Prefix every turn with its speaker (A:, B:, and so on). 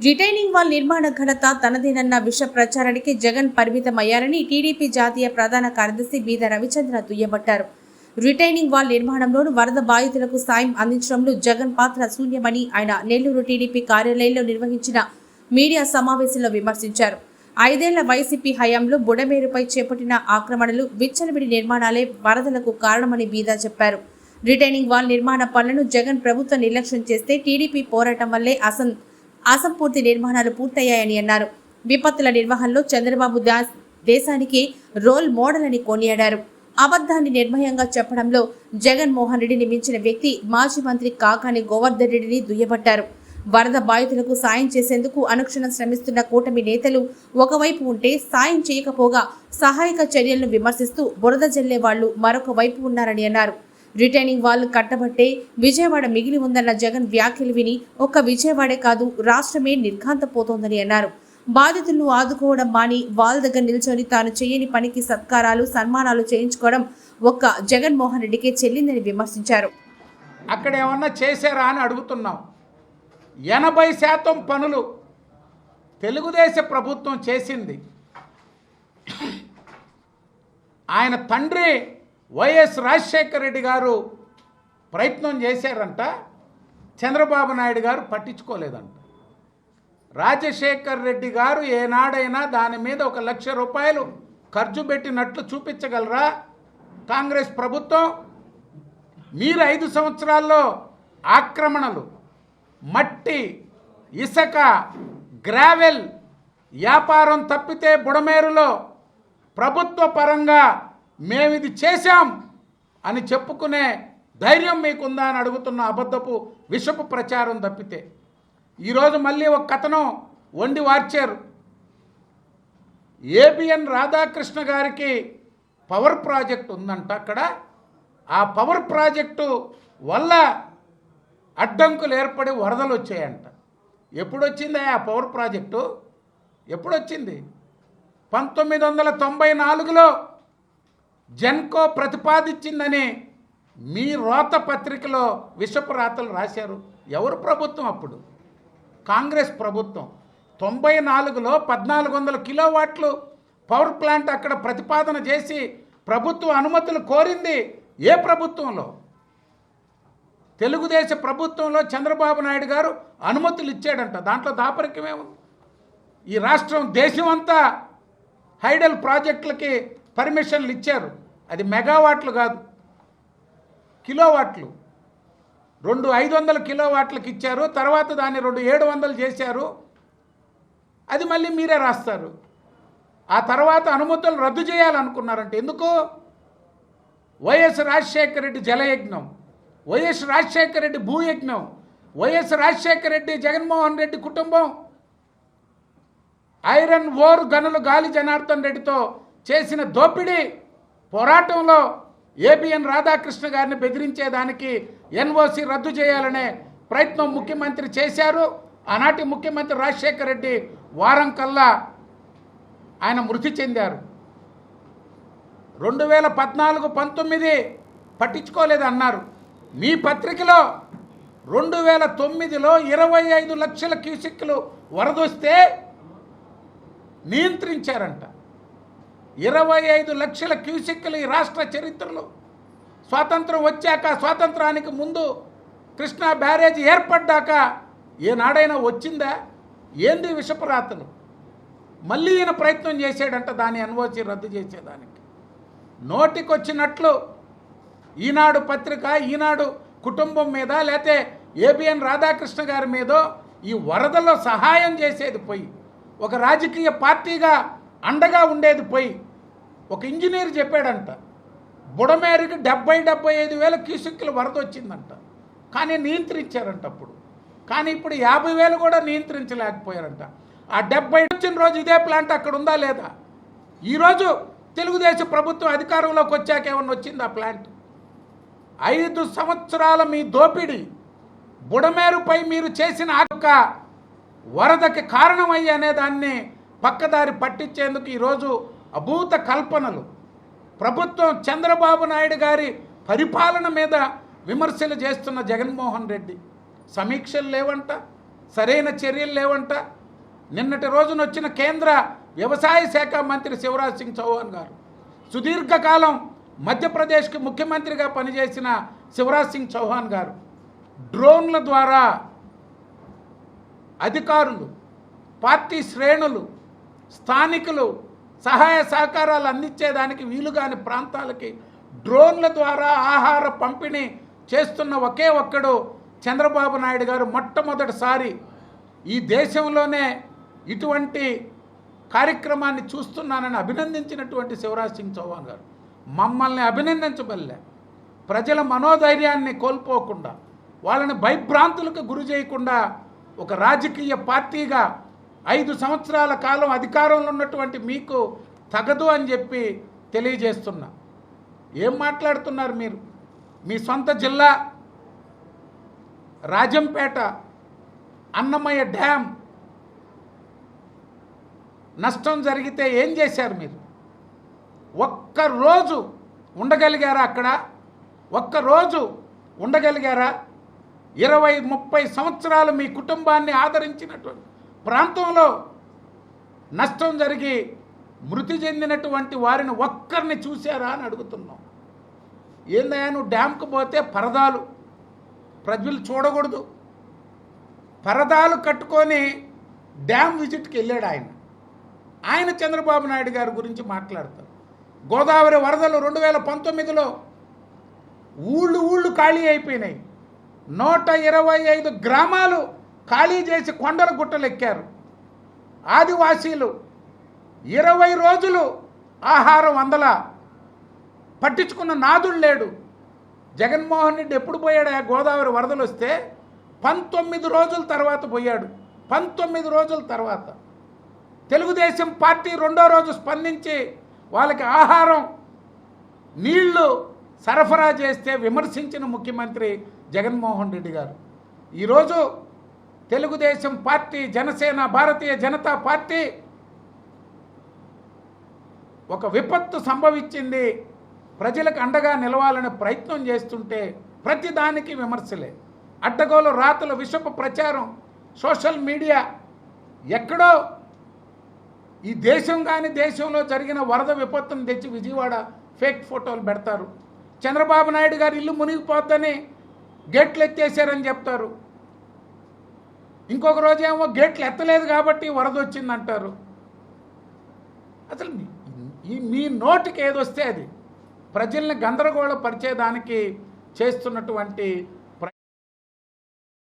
A: Retaining wall నిర్మాణ ఘనత తనదేనన్న విష ప్రచారానికి జగన్ పరిమితమయ్యారని టీడీపీ జాతీయ ప్రధాన కార్యదర్శి బీద రవిచంద్ర దుయ్యబట్టారు. రిటైనింగ్ వాల్ నిర్మాణంలోను వరద బాధితులకు సాయం అందించడంలో జగన్ పాత్ర శూన్యమని ఆయన నెల్లూరు టీడీపీ కార్యాలయంలో నిర్వహించిన మీడియా సమావేశంలో విమర్శించారు. ఐదేళ్ళ వైసీపీ హయాంలో బుడమేరుపై చేపట్టిన ఆక్రమణలు విచ్చలవిడి నిర్మాణాలే వరదలకు కారణమని బీదా చెప్పారు. రిటైనింగ్ వాల్ నిర్మాణ పనులను జగన్ ప్రభుత్వం నిర్లక్ష్యం చేస్తే టీడీపీ పోరాటం వల్లే అసంత్ అసంపూర్తి నిర్మాణాలు పూర్తయ్యాయని అన్నారు. విపత్తుల నిర్వహణలో చంద్రబాబు దాస్ దేశానికి రోల్ మోడల్ అని కొనియాడారు. అబద్ధాన్ని నిర్భయంగా చెప్పడంలో జగన్మోహన్ రెడ్డిని మించిన వ్యక్తి మాజీ మంత్రి కాకాని గోవర్ధన్ రెడ్డిని దుయ్యబట్టారు. వరద బాధితులకు సాయం చేసేందుకు అనుక్షణం శ్రమిస్తున్న కూటమి నేతలు ఒకవైపు ఉంటే సాయం చేయకపోగా సహాయక చర్యలను విమర్శిస్తూ బురద జల్లే వాళ్ళు మరొక వైపు ఉన్నారని అన్నారు. రిటైనింగ్ వాల్ కట్టబట్టే విజయవాడ మిగిలి ఉందన్న జగన్ వ్యాఖ్యలు విని ఒక్క విజయవాడే కాదు రాష్ట్రమే నిర్ఘాంతపోతోందని అన్నారు. బాధితులను ఆదుకోవడం మాని వాళ్ళ దగ్గర నిల్చొని తాను చేయని పనికి సత్కారాలు సన్మానాలు చేయించుకోవడం ఒక్క జగన్మోహన్ రెడ్డికే చెల్లిందని విమర్శించారు.
B: అక్కడ ఏమన్నా చేశారా అని అడుగుతున్నాం. ఎనభై శాతం పనులు తెలుగుదేశ ప్రభుత్వం చేసింది. ఆయన తండ్రి వైఎస్ రాజశేఖర రెడ్డి గారు ప్రయత్నం చేశారంట చంద్రబాబు నాయుడు గారు పట్టించుకోలేదంట. రాజశేఖర్ రెడ్డి గారు ఏనాడైనా దాని మీద ఒక లక్ష రూపాయలు ఖర్చు పెట్టినట్లు చూపించగలరా? కాంగ్రెస్ ప్రభుత్వం మీరు ఐదు సంవత్సరాల్లో ఆక్రమణలు మట్టి ఇసక గ్రావెల్ వ్యాపారం తప్పితే బుడమేరులో ప్రభుత్వ పరంగా మేము ఇది చేశాం అని చెప్పుకునే ధైర్యం మీకుందా అని అడుగుతున్న అబద్ధపు విషపు ప్రచారం తప్పితే. ఈరోజు మళ్ళీ ఒక కథనం వండి వార్చారు. ఏబిఎన్ రాధాకృష్ణ గారికి పవర్ ప్రాజెక్ట్ ఉందంట అక్కడ. ఆ పవర్ ప్రాజెక్టు వల్ల అడ్డంకులు ఏర్పడి వరదలు వచ్చాయంట. ఎప్పుడు వచ్చింది ఆ పవర్ ప్రాజెక్టు? ఎప్పుడు వచ్చింది పంతొమ్మిది వందల తొంభై నాలుగులో జెన్కో ప్రతిపాదించిందని మీ రోత పత్రికలో విషపు రాతలు రాశారు. ఎవరు ప్రభుత్వం అప్పుడు? కాంగ్రెస్ ప్రభుత్వం. తొంభై నాలుగులో పద్నాలుగు వందల కిలోవాట్లు పవర్ ప్లాంట్ అక్కడ ప్రతిపాదన చేసి ప్రభుత్వ అనుమతులు కోరింది ఏ ప్రభుత్వంలో? తెలుగుదేశ ప్రభుత్వంలో చంద్రబాబు నాయుడు గారు అనుమతులు ఇచ్చాడంట. దాంట్లో దాపరికమే ఉంది ఈ రాష్ట్రం దేశం అంతా హైడల్ ప్రాజెక్టులకి పర్మిషన్లు ఇచ్చారు. అది మెగావాట్లు కాదు. కిలోవాట్లు. రెండు ఐదు వందల కిలోవాట్లకు ఇచ్చారు. తర్వాత దాన్ని రెండు ఏడు వందలు చేశారు. అది మళ్ళీ మీరే రాస్తారు. ఆ తర్వాత అనుమతులు రద్దు చేయాలనుకున్నారంటే ఎందుకు? వైఎస్ రాజశేఖర రెడ్డి జలయజ్ఞం. వైఎస్ రాజశేఖర రెడ్డి భూయజ్ఞం. వైఎస్ రాజశేఖర రెడ్డి జగన్మోహన్ రెడ్డి కుటుంబం. ఐరన్ ఓర్ గనులు గాలి జనార్దన్ రెడ్డితో చేసిన దోపిడీ పోరాటంలో ఏబిఎన్ రాధాకృష్ణ గారిని బెదిరించేదానికి ఎన్ఓసి రద్దు చేయాలనే ప్రయత్నం ముఖ్యమంత్రి చేశారు. ఆనాటి ముఖ్యమంత్రి రాజశేఖర రెడ్డి వారం కల్లా ఆయన మృతి చెందారు. రెండు వేల పద్నాలుగు పంతొమ్మిది పట్టించుకోలేదు అన్నారు మీ పత్రికలో రెండు వేల తొమ్మిదిలో ఇరవై ఐదు లక్షల క్యూసిక్లు వరదొస్తే నియంత్రించారంట. ఇరవై ఐదు లక్షల క్యూసిక్లు ఈ రాష్ట్ర చరిత్రలో. స్వాతంత్రం వచ్చాక స్వాతంత్రానికి ముందు కృష్ణా బ్యారేజ్ ఏర్పడ్డాక ఏనాడైనా వచ్చిందా? ఏంది విషపరాతలు? మళ్ళీ ఈయన ప్రయత్నం చేశాడంట దాని అనువచి రద్దు చేసేదానికి. నోటికొచ్చినట్లు ఈనాడు పత్రిక ఈనాడు కుటుంబం మీద లేకపోతే ఏబిఎన్ రాధాకృష్ణ గారి మీదో ఈ వరదలో సహాయం చేసేది పోయి ఒక రాజకీయ పార్టీగా అండగా ఉండేది పోయి ఒక ఇంజనీర్ చెప్పాడంట బుడమేరికి డెబ్బై డెబ్బై ఐదు వేల క్యూసిక్లు వరద వచ్చిందంట. కానీ నియంత్రించారంట అప్పుడు. కానీ ఇప్పుడు యాభై వేలు కూడా నియంత్రించలేకపోయారంట. ఆ డెబ్బై వచ్చిన రోజు ఇదే ప్లాంట్ అక్కడ ఉందా లేదా? ఈరోజు తెలుగుదేశం ప్రభుత్వం అధికారంలోకి వచ్చాక ఏమన్నా వచ్చింది ఆ ప్లాంట్? ఐదు సంవత్సరాల మీ దోపిడీ బుడమేరుపై మీరు చేసిన ఆక వరదకి కారణమయ్యి అనే దాన్ని పక్కదారి పట్టించేందుకు ఈరోజు అభూత కల్పనలు. ప్రభుత్వం చంద్రబాబు నాయుడు గారి పరిపాలన మీద విమర్శలు చేస్తున్న జగన్మోహన్ రెడ్డి. సమీక్షలు లేవంట సరైన చర్యలు లేవంట. నిన్నటి రోజున వచ్చిన కేంద్ర వ్యవసాయ శాఖ మంత్రి శివరాజ్ సింగ్ చౌహాన్ గారు. సుదీర్ఘకాలం మధ్యప్రదేశ్కి ముఖ్యమంత్రిగా పనిచేసిన శివరాజ్ సింగ్ చౌహాన్ గారు డ్రోన్ల ద్వారా అధికారులు పార్టీ శ్రేణులు స్థానికులు సహాయ సహకారాలు అందించేదానికి వీలుగాని ప్రాంతాలకి డ్రోన్ల ద్వారా ఆహార పంపిణీ చేస్తున్న ఒకే ఒక్కడు చంద్రబాబు నాయుడు గారు మొట్టమొదటిసారి ఈ దేశంలోనే ఇటువంటి కార్యక్రమాన్ని చూస్తున్నానని అభినందించినటువంటి శివరాజ్ సింగ్ చౌహాన్ గారు. మమ్మల్ని అభినందించబల్లే. ప్రజల మనోధైర్యాన్ని కోల్పోకుండా వాళ్ళని భయభ్రాంతులకు గురి చేయకుండా ఒక రాజకీయ పార్టీగా ఐదు సంవత్సరాల కాలం అధికారంలో ఉన్నటువంటి మీకు తగదు అని చెప్పి తెలియజేస్తున్నా. ఏం మాట్లాడుతున్నారు మీరు? మీ సొంత జిల్లా రాజంపేట అన్నమయ్య డ్యామ్ నష్టం జరిగితే ఏం చేశారు మీరు? ఒక్క రోజు ఉండగలిగారా అక్కడ? ఒక్క రోజు ఉండగలిగారా? ఇరవై ముప్పై సంవత్సరాలు మీ కుటుంబాన్ని ఆదరించినటువంటి ప్రాంతంలో నష్టం జరిగి మృతి చెందినటువంటి వారిని ఒక్కరిని చూశారా అని అడుగుతున్నాం. ఏందయ్యా నువ్వు డ్యామ్కి పోతే పరదాలు ప్రజలు చూడకూడదు. పరదాలు కట్టుకొని డ్యామ్ విజిట్కి వెళ్ళాడు ఆయన. ఆయన చంద్రబాబు నాయుడు గారి గురించి మాట్లాడతారు. గోదావరి వరదలు రెండు వేల పంతొమ్మిదిలో ఊళ్ళు ఊళ్ళు ఖాళీ అయిపోయినాయి. నూట ఇరవై ఐదు గ్రామాలు ఖాళీ చేసి కొండల గుట్టలు ఎక్కారు ఆదివాసీలు ఇరవై రోజులు ఆహారం అందల పట్టించుకున్న నాదుడు లేడు. జగన్మోహన్ రెడ్డి ఎప్పుడు పోయాడు? ఆ గోదావరి వరదలు వస్తే పంతొమ్మిది రోజుల తర్వాత పోయాడు. పంతొమ్మిది రోజుల తర్వాత తెలుగుదేశం పార్టీ రెండో రోజు స్పందించి వాళ్ళకి ఆహారం నీళ్ళు సరఫరా చేస్తే విమర్శించిన ముఖ్యమంత్రి జగన్మోహన్ రెడ్డి గారు. ఈరోజు తెలుగుదేశం పార్టీ జనసేన భారతీయ జనతా పార్టీ ఒక విపత్తు సంభవించింది. ప్రజలకు అండగా నిలవాలని ప్రయత్నం చేస్తుంటే ప్రతి దానికి విమర్శలే. అడ్డగోలు రాతలు విషపు ప్రచారం సోషల్ మీడియా ఎక్కడో ఈ దేశం కానీ దేశంలో జరిగిన వరద విపత్తును తెచ్చి విజయవాడ ఫేక్ ఫోటోలు పెడతారు. చంద్రబాబు నాయుడు గారు ఇల్లు మునిగిపోద్దని గేట్లు ఎత్తేసారని చెప్తారు. ఇంకొక రోజేమో గేట్లు ఎత్తలేదు కాబట్టి వరద వచ్చిందంటారు. అసలు మీ- మీ నోటికి ఏదొస్తే అది. ప్రజల్ని గందరగోళపరిచేదానికి చేస్తున్నటువంటి